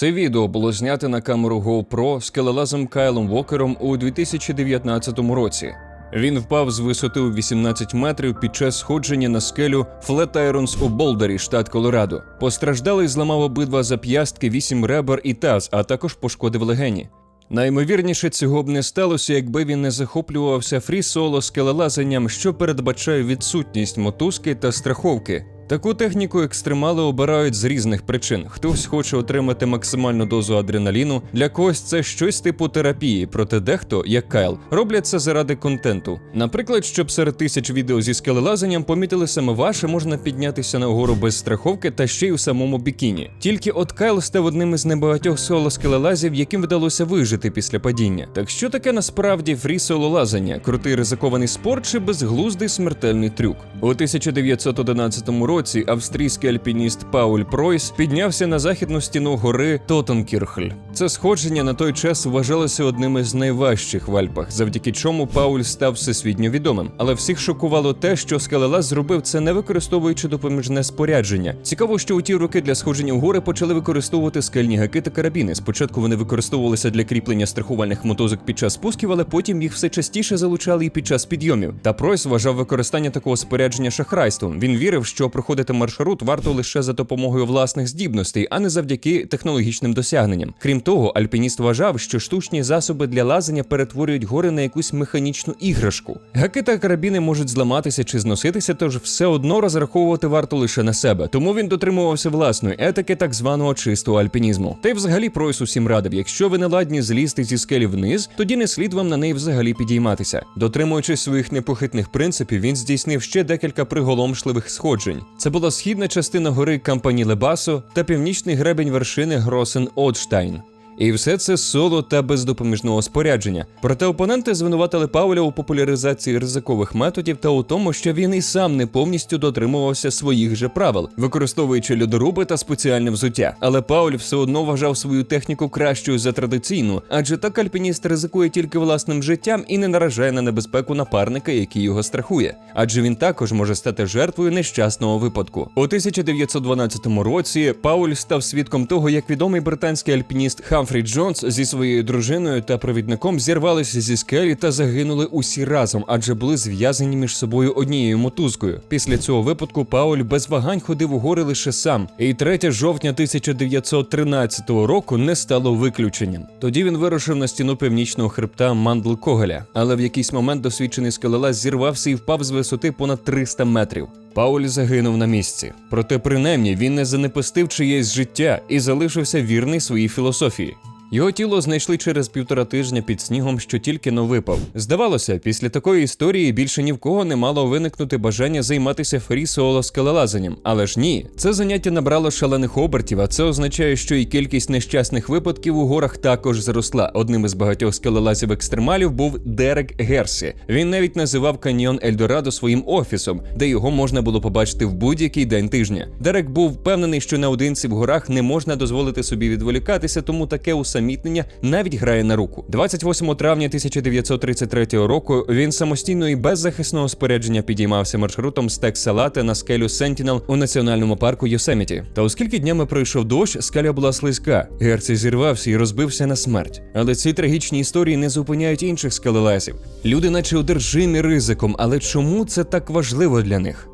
Це відео було знято на камеру GoPro скелелазом Кайлом Вокером у 2019 році. Він впав з висоти у 18 метрів під час сходження на скелю Флетайронс у Болдері, штат Колорадо. Постраждалий зламав обидва зап'ястки, вісім ребер і таз, а також пошкодив легені. Наймовірніше цього б не сталося, якби він не захоплювався фрі-соло скелелазанням, що передбачає відсутність мотузки та страховки. Таку техніку екстремали обирають з різних причин. Хтось хоче отримати максимальну дозу адреналіну, для когось це щось типу терапії, проте дехто, як Кайл, роблять це заради контенту. Наприклад, щоб серед тисяч відео зі скелелазанням помітили саме ваше, можна піднятися на гору без страховки та ще й у самому бікіні. Тільки от Кайл став одним із небагатьох соло скелелазів, яким вдалося вижити після падіння. Так що таке насправді фрі сололазання? Крутий ризикований спорт чи безглуздий смертельний трюк? У 1911 році австрійський альпініст Пауль Пройс піднявся на західну стіну гори Тотенкірхль. Це сходження на той час вважалося одним із найважчих в Альпах, завдяки чому Пауль став всесвітньо відомим. Але всіх шокувало те, що скелелаз зробив це не використовуючи допоміжне спорядження. Цікаво, що у ті роки для сходження в гори почали використовувати скельні гаки та карабіни. Спочатку вони використовувалися для кріплення страхувальних мотузок під час спусків, але потім їх все частіше залучали і під час підйомів. Та Пройс вважав використання такого спорядження шахрайством. Він вірив, що проходити маршрут варто лише за допомогою власних здібностей, а не завдяки технологічним досягненням. Крім того, альпініст вважав, що штучні засоби для лазання перетворюють гори на якусь механічну іграшку. Гаки та карабіни можуть зламатися чи зноситися, тож все одно розраховувати варто лише на себе. Тому він дотримувався власної етики, так званого чистого альпінізму. Та й взагалі Пройс усім радив, якщо ви не ладні злізти зі скелі вниз, тоді не слід вам на неї взагалі підійматися. Дотримуючись своїх непохитних принципів, він здійснив ще декілька приголомшливих сходжень. Це була східна частина гори Кампані Лебасо та північний гребень вершини Гросен Одштайн. І все це соло та без допоміжного спорядження. Проте опоненти звинуватили Пауля у популяризації ризикових методів та у тому, що він і сам не повністю дотримувався своїх же правил, використовуючи льодоруби та спеціальне взуття. Але Пауль все одно вважав свою техніку кращою за традиційну, адже так альпініст ризикує тільки власним життям і не наражає на небезпеку напарника, який його страхує. Адже він також може стати жертвою нещасного випадку. У 1912 році Пауль став свідком того, як відомий британський альпініст Хамфрі Джонс зі своєю дружиною та провідником зірвалися зі скелі та загинули усі разом, адже були зв'язані між собою однією мотузкою. Після цього випадку Пауль без вагань ходив у гори лише сам. І 3 жовтня 1913 року не стало виключенням. Тоді він вирушив на стіну північного хребта Мандл Когеля, але в якийсь момент досвідчений скелелаз зірвався і впав з висоти понад 300 метрів. Пауль загинув на місці. Проте, принаймні, він не занепастив чиєсь життя і залишився вірний своїй філософії. Його тіло знайшли через півтора тижня під снігом, що тільки но випав. Здавалося, після такої історії більше ні в кого не мало виникнути бажання займатися фрі-соло скелелазанням. Але ж ні, це заняття набрало шалених обертів, а це означає, що і кількість нещасних випадків у горах також зросла. Одним із багатьох скелелазів екстремалів був Дерек Герсі. Він навіть називав каньйон Ельдорадо своїм офісом, де його можна було побачити в будь-який день тижня. Дерек був впевнений, що наодинці в горах не можна дозволити собі відволікатися, тому таке усамітнення навіть грає на руку. 28 травня 1933 року він самостійно і без захисного спорядження підіймався маршрутом з Текселати на скелю Сентінел у національному парку Йосеміті. Та оскільки днями пройшов дощ, скеля була слизька. Герці зірвався і розбився на смерть. Але ці трагічні історії не зупиняють інших скелелесів. Люди, наче одержимі ризиком, але чому це так важливо для них?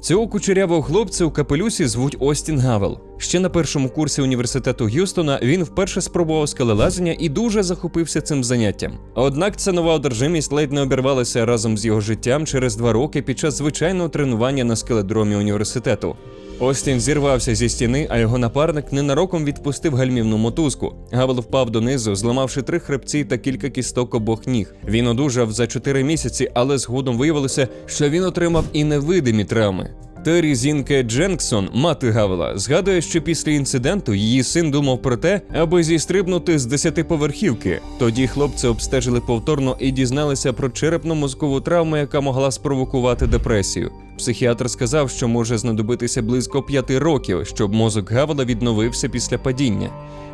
Цього кучерявого хлопця у капелюсі звуть Остін Гавел. Ще на першому курсі університету Г'юстона він вперше спробував скелелазення і дуже захопився цим заняттям. Однак ця нова одержимість ледь не обірвалася разом з його життям через два роки під час звичайного тренування на скеледромі університету. Остін зірвався зі стіни, а його напарник ненароком відпустив гальмівну мотузку. Гавел впав донизу, зламавши три хребці та кілька кісток обох ніг. Він одужав за чотири місяці, але згодом виявилося, що він отримав і невидимі травми. Террі Зінке Дженксон, мати Гавела, згадує, що після інциденту її син думав про те, аби зістрибнути з десятиповерхівки. Тоді хлопці обстежили повторно і дізналися про черепно-мозкову травму, яка могла спровокувати депресію. Психіатр сказав, що може знадобитися близько п'яти років, щоб мозок Гавела відновився після падіння.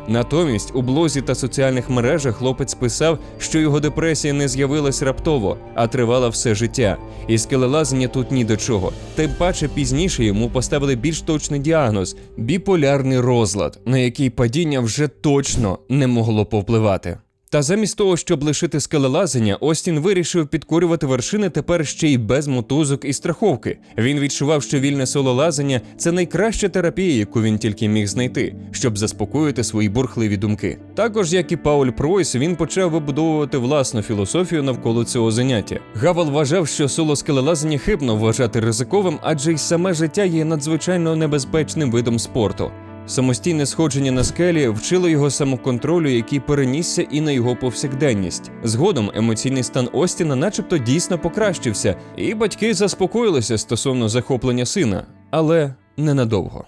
Натомість у блозі та соціальних мережах хлопець писав, що його депресія не з'явилась раптово, а тривала все життя. І скелелазення тут ні до чого. Тим паче пізніше йому поставили більш точний діагноз біполярний розлад, на який падіння вже точно не могло повпливати. Та замість того, щоб лишити скелелазення, Остін вирішив підкорювати вершини тепер ще й без мотузок і страховки. Він відчував, що вільне сололазення це найкраща терапія, яку він тільки міг знайти, щоб заспокоїти свої бурхливі думки. Також, як і Пауль Пройс, він почав вибудовувати власну філософію навколо цього заняття. Гавел вважав, що соло-скелелазення хибно вважати ризиковим, адже й саме життя є надзвичайно небезпечним видом спорту. Самостійне сходження на скелі вчило його самоконтролю, який перенісся і на його повсякденність. Згодом емоційний стан Остіна, начебто, дійсно покращився, і батьки заспокоїлися стосовно захоплення сина, але ненадовго.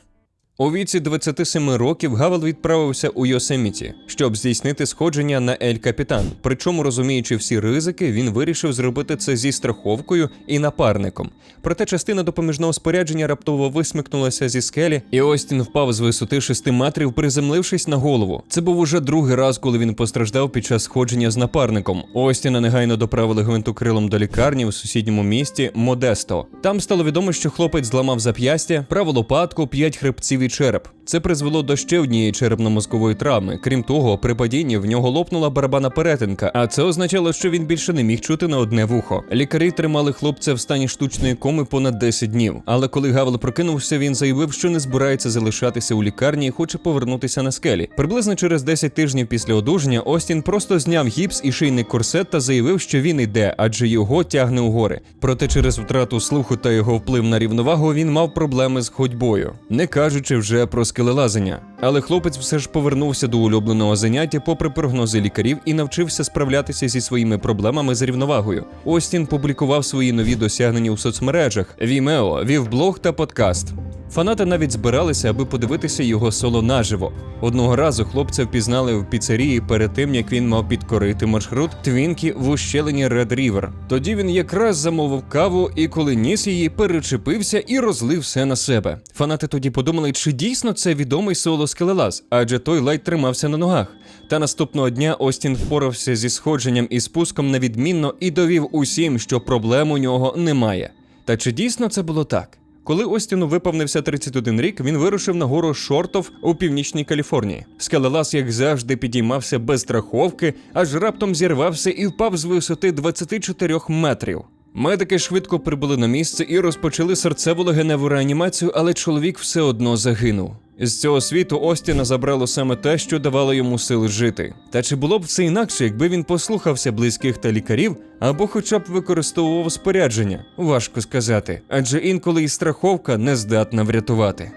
У віці 27 років Гавел відправився у Йосеміті, щоб здійснити сходження на Ель Капітан. Причому, розуміючи всі ризики, він вирішив зробити це зі страховкою і напарником. Проте частина допоміжного спорядження раптово висмикнулася зі скелі, і Остін впав з висоти 6 метрів, приземлившись на голову. Це був уже другий раз, коли він постраждав під час сходження з напарником. Остіна негайно доправили гвинтокрилом до лікарні в сусідньому місті Модесто. Там стало відомо, що хлопець зламав зап'ястя, праву лопатку, п'ять хребців і череп. Це призвело до ще однієї черепно-мозкової травми. Крім того, при падінні в нього лопнула барабана перетинка, а це означало, що він більше не міг чути на одне вухо. Лікарі тримали хлопця в стані штучної коми понад 10 днів. Але коли Гавел прокинувся, він заявив, що не збирається залишатися у лікарні і хоче повернутися на скелі. Приблизно через 10 тижнів після одужання Остін просто зняв гіпс і шийний корсет та заявив, що він йде, адже його тягне у гори. Проте через втрату слуху та його вплив на рівновагу він мав проблеми з ходьбою, не кажучи вже про скелелазення. Але хлопець все ж повернувся до улюбленого заняття, попри прогнози лікарів, і навчився справлятися зі своїми проблемами з рівновагою. Остін публікував свої нові досягнення у соцмережах. Vimeo вів блог та подкаст. Фанати навіть збиралися, аби подивитися його соло наживо. Одного разу хлопця впізнали в піцерії перед тим, як він мав підкорити маршрут Твінкі в ущелині Ред Рівер. Тоді він якраз замовив каву, і коли ніс її, перечепився і розлив все на себе. Фанати тоді подумали, чи дійсно це відомий соло скелелаз, адже той ледь тримався на ногах. Та наступного дня Остін впорався зі сходженням і спуском на відмінно і довів усім, що проблем у нього немає. Та чи дійсно це було так? Коли Остіну виповнився 31 рік, він вирушив на гору Шортов у північній Каліфорнії. Скелелаз, як завжди, підіймався без страховки, аж раптом зірвався і впав з висоти 24 метрів. Медики швидко прибули на місце і розпочали серцево-легеневу реанімацію, але чоловік все одно загинув. З цього світу Остіна забрало саме те, що давало йому сили жити. Та чи було б все інакше, якби він послухався близьких та лікарів, або хоча б використовував спорядження? Важко сказати, адже інколи і страховка не здатна врятувати.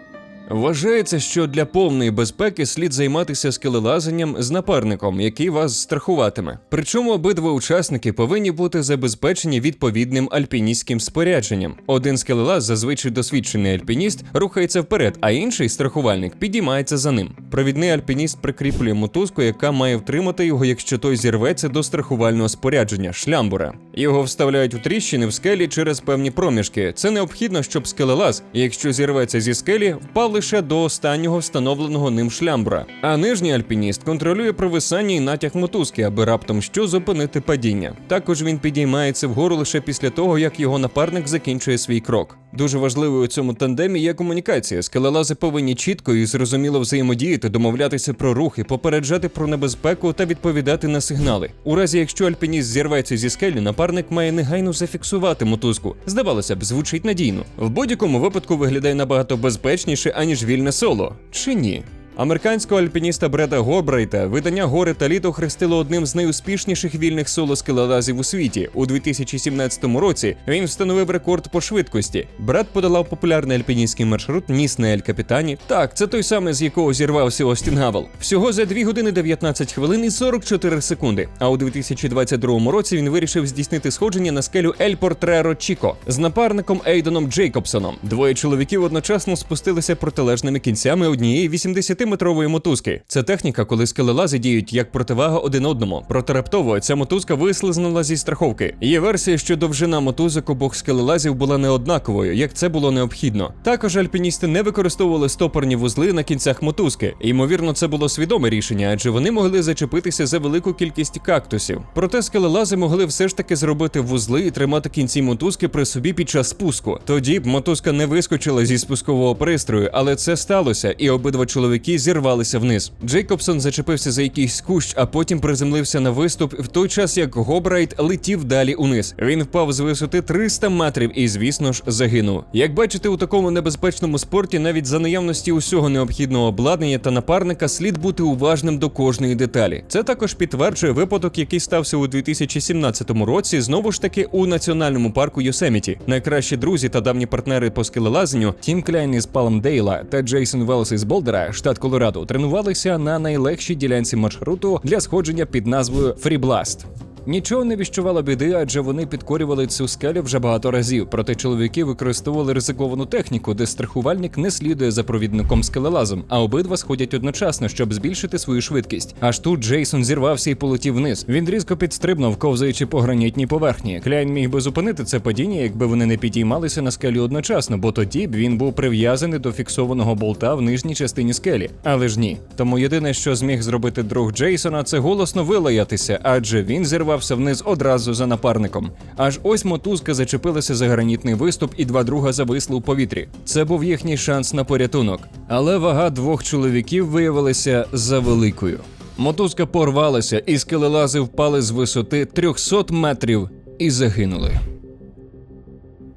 Вважається, що для повної безпеки слід займатися скелелазанням з напарником, який вас страхуватиме. Причому обидва учасники повинні бути забезпечені відповідним альпіністським спорядженням. Один скелелаз, зазвичай досвідчений альпініст, рухається вперед, а інший страхувальник підіймається за ним. Провідний альпініст прикріплює мотузку, яка має втримати його, якщо той зірветься до страхувального спорядження шлямбура. Його вставляють у тріщини в скелі через певні проміжки. Це необхідно, щоб скелелаз, якщо зірветься зі скелі, впав лише до останнього встановленого ним шлямбра. А нижній альпініст контролює провисання і натяг мотузки, аби раптом що зупинити падіння. Також він підіймається вгору лише після того, як його напарник закінчує свій крок. Дуже важливою у цьому тандемі є комунікація. Скелелази повинні чітко і зрозуміло взаємодіяти, домовлятися про рухи, попереджати про небезпеку та відповідати на сигнали. У разі, якщо альпініст зірветься зі скелі, напарник має негайно зафіксувати мотузку. Здавалося б, звучить надійно. В будь-якому випадку виглядає набагато безпечніше, аніж вільне соло. Чи ні? Американського альпініста Бреда Горбрайта видання гори та літо хрестило одним з найуспішніших вільних соло скелелазів у світі. У 2017 році він встановив рекорд по швидкості. Бред подолав популярний альпіністський маршрут Ніс на Ель Капітані. Так, це той самий, з якого зірвався Остін Гавел. Всього за 2 години 19 хвилин і 44 секунди. А у 2022 році він вирішив здійснити сходження на скелю Ель Портреро Чіко з напарником Ейдоном Джейкобсоном. Двоє чоловіків одночасно спустилися протилежними кінцями однієї 80 10-метрової мотузки. Це техніка, коли скелелази діють як противага один одному. Проте раптово ця мотузка вислизнула зі страховки. Є версія, що довжина мотузок обох скелелазів була не однаковою, як це було необхідно. Також альпіністи не використовували стопорні вузли на кінцях мотузки. Ймовірно, це було свідоме рішення, адже вони могли зачепитися за велику кількість кактусів. Проте скелелази могли все ж таки зробити вузли і тримати кінці мотузки при собі під час спуску. Тоді б мотузка не вискочила зі спускового пристрою, але це сталося, і обидва чоловіки зірвалися вниз. Джейкобсон зачепився за якийсь кущ, а потім приземлився на виступ в той час, як Гобрайт летів далі униз. Він впав з висоти 300 метрів і, звісно ж, загинув. Як бачите, у такому небезпечному спорті, навіть за наявності усього необхідного обладнання та напарника, слід бути уважним до кожної деталі. Це також підтверджує випадок, який стався у 2017 році, знову ж таки у національному парку Йосеміті. Найкращі друзі та давні партнери по скелелазенню Тім Кляйн із Палмдейла та Джейсон Велс із Болдера, штат Колорадо, тренувалися на найлегшій ділянці маршруту для сходження під назвою Фрібласт. Нічого не віщувало біди, адже вони підкорювали цю скелю вже багато разів. Проте чоловіки використовували ризиковану техніку, де страхувальник не слідує за провідником скелелазом, а обидва сходять одночасно, щоб збільшити свою швидкість. Аж тут Джейсон зірвався і полетів вниз. Він різко підстрибнув, ковзаючи по гранітній поверхні. Кляйн міг би зупинити це падіння, якби вони не підіймалися на скелі одночасно, бо тоді б він був прив'язаний до фіксованого болта в нижній частині скелі. Але ж ні. Тому єдине, що зміг зробити друг Джейсона, це голосно вилаятися, адже він зірвався вниз одразу за напарником. Аж ось мотузка зачепилася за гранітний виступ, і два друга зависли у повітрі. Це був їхній шанс на порятунок. Але вага двох чоловіків виявилася завеликою. Мотузка порвалася, і скелелази впали з висоти 300 метрів і загинули.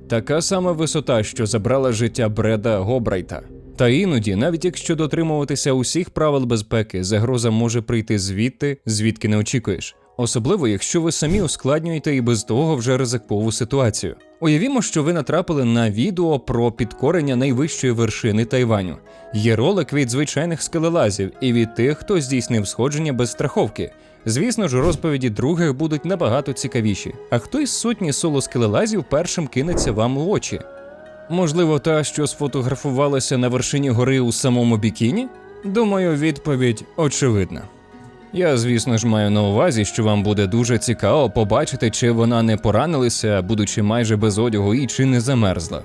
Така сама висота, що забрала життя Бреда Гобрайта. Та іноді, навіть якщо дотримуватися усіх правил безпеки, загроза може прийти звідти, звідки не очікуєш. Особливо, якщо ви самі ускладнюєте і без того вже ризикову ситуацію. Уявімо, що ви натрапили на відео про підкорення найвищої вершини Тайваню. Є ролик від звичайних скелелазів і від тих, хто здійснив сходження без страховки. Звісно ж, розповіді других будуть набагато цікавіші. А хто із сотні соло скелелазів першим кинеться вам у очі? Можливо, та, що сфотографувалася на вершині гори у самому бікіні? Думаю, відповідь очевидна. Я, звісно ж, маю на увазі, що вам буде дуже цікаво побачити, чи вона не поранилася, будучи майже без одягу, і чи не замерзла.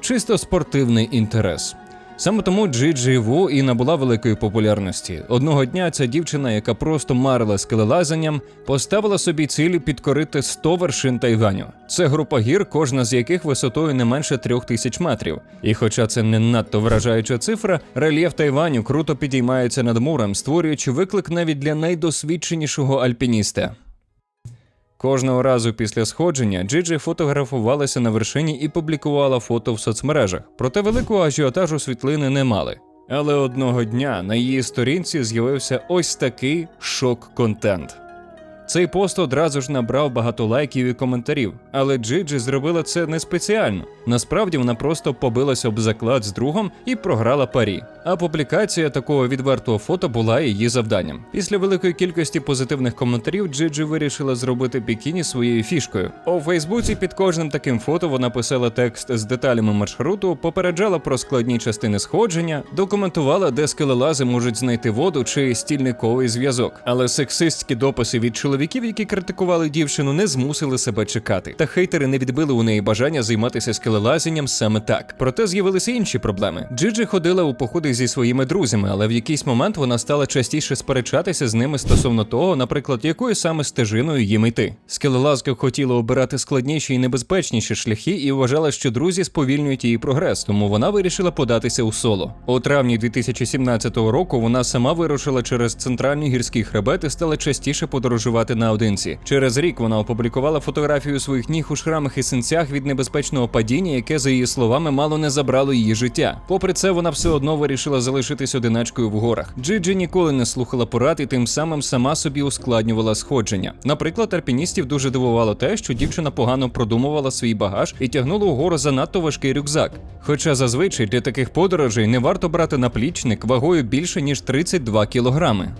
Чисто спортивний інтерес. Саме тому Джиджі Ву і набула великої популярності. Одного дня ця дівчина, яка просто марила скелелазанням, поставила собі ціль підкорити 100 вершин Тайваню. Це група гір, кожна з яких висотою не менше трьох тисяч метрів. І хоча це не надто вражаюча цифра, рельєф Тайваню круто підіймається над морем, створюючи виклик навіть для найдосвідченішого альпініста. Кожного разу після сходження Джиджі фотографувалася на вершині і публікувала фото в соцмережах, проте великого ажіотажу світлини не мали. Але одного дня на її сторінці з'явився ось такий шок-контент. Цей пост одразу ж набрав багато лайків і коментарів, але Джиджі зробила це не спеціально. Насправді вона просто побилася об заклад з другом і програла парі. А публікація такого відвертого фото була її завданням. Після великої кількості позитивних коментарів Джиджі вирішила зробити бікіні своєю фішкою. У Фейсбуці під кожним таким фото вона писала текст з деталями маршруту, попереджала про складні частини сходження, документувала, де скелелази можуть знайти воду чи стільниковий зв'язок. Але сексистські дописи від чоловіків, які критикували дівчину, не змусили себе чекати. Та хейтери не відбили у неї бажання займатися скелелазінням саме так. Проте з'явилися інші проблеми. Джиджі ходила у походи зі своїми друзями, але в якийсь момент вона стала частіше сперечатися з ними стосовно того, наприклад, якою саме стежиною їм йти. Скелелазка хотіла обирати складніші і небезпечніші шляхи і вважала, що друзі сповільнюють її прогрес, тому вона вирішила податися у соло. У травні 2017 року вона сама вирушила через центральні гірські хребет і стала частіше подорожувати наодинці. Через рік вона опублікувала фотографію своїх ніг у шрамах і синцях від небезпечного падіння, яке, за її словами, мало не забрало її життя. Попри це, вона все одно вирішила залишитись одиначкою в горах. Джиджі ніколи не слухала порад і тим самим сама собі ускладнювала сходження. Наприклад, альпіністів дуже дивувало те, що дівчина погано продумувала свій багаж і тягнула угору занадто важкий рюкзак. Хоча зазвичай для таких подорожей не варто брати наплічник вагою більше ніж 32 кілограми.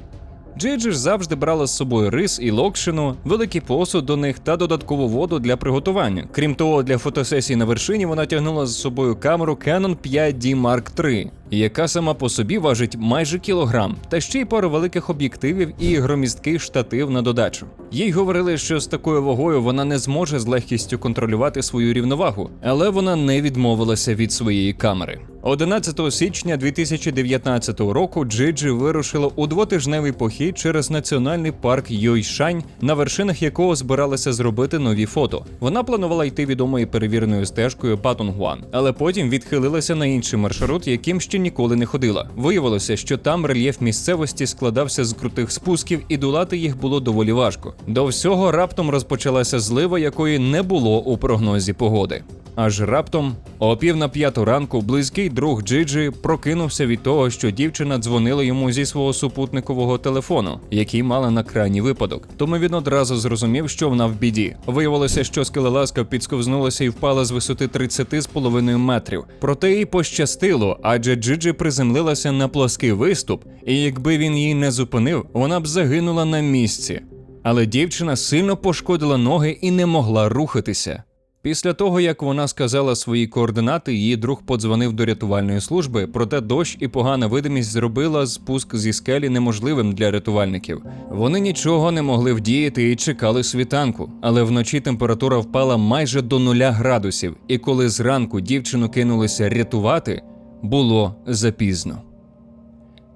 Джиджі ж завжди брала з собою рис і локшину, великий посуд до них та додаткову воду для приготування. Крім того, для фотосесії на вершині вона тягнула з собою камеру Canon 5D Mark III. Яка сама по собі важить майже кілограм, та ще й пару великих об'єктивів і громісткий штатив на додачу. Їй говорили, що з такою вагою вона не зможе з легкістю контролювати свою рівновагу, але вона не відмовилася від своєї камери. 11 січня 2019 року Джиджі вирушила у двотижневий похід через національний парк Йойшань, на вершинах якого збиралася зробити нові фото. Вона планувала йти відомою перевіреною стежкою Патонгуан, але потім відхилилася на інший маршрут, яким ще ніколи не ходила. Виявилося, що там рельєф місцевості складався з крутих спусків, і долати їх було доволі важко. До всього раптом розпочалася злива, якої не було у прогнозі погоди. Аж раптом, о пів на п'яту ранку, близький друг Джиджі прокинувся від того, що дівчина дзвонила йому зі свого супутникового телефону, який мала на крайній випадок. Тому він одразу зрозумів, що вона в біді. Виявилося, що скелеласка підсковзнулася і впала з висоти 30 з половиною метрів. Проте їй пощастило, адже Джиджі приземлилася на плоский виступ, і якби він її не зупинив, вона б загинула на місці. Але дівчина сильно пошкодила ноги і не могла рухатися. Після того, як вона сказала свої координати, її друг подзвонив до рятувальної служби, проте дощ і погана видимість зробила спуск зі скелі неможливим для рятувальників. Вони нічого не могли вдіяти і чекали світанку, але вночі температура впала майже до нуля градусів, і коли зранку дівчину кинулися рятувати, було запізно.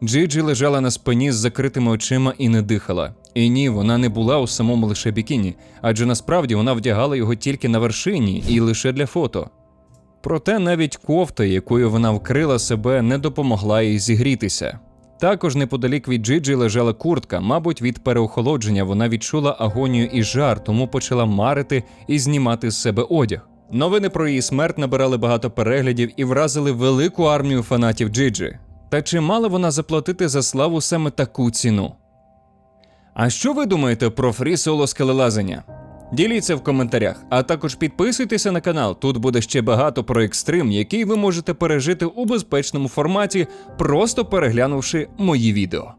Джиджі лежала на спині з закритими очима і не дихала. І ні, вона не була у самому лише бікіні, адже насправді вона вдягала його тільки на вершині і лише для фото. Проте навіть кофта, якою вона вкрила себе, не допомогла їй зігрітися. Також неподалік від Джиджі лежала куртка, мабуть, від переохолодження вона відчула агонію і жар, тому почала марити і знімати з себе одяг. Новини про її смерть набирали багато переглядів і вразили велику армію фанатів Джиджі. Та чи мала вона заплатити за славу саме таку ціну? А що ви думаєте про фрі соло скелелазання? Діліться в коментарях, а також підписуйтеся на канал. Тут буде ще багато про екстрим, який ви можете пережити у безпечному форматі, просто переглянувши мої відео.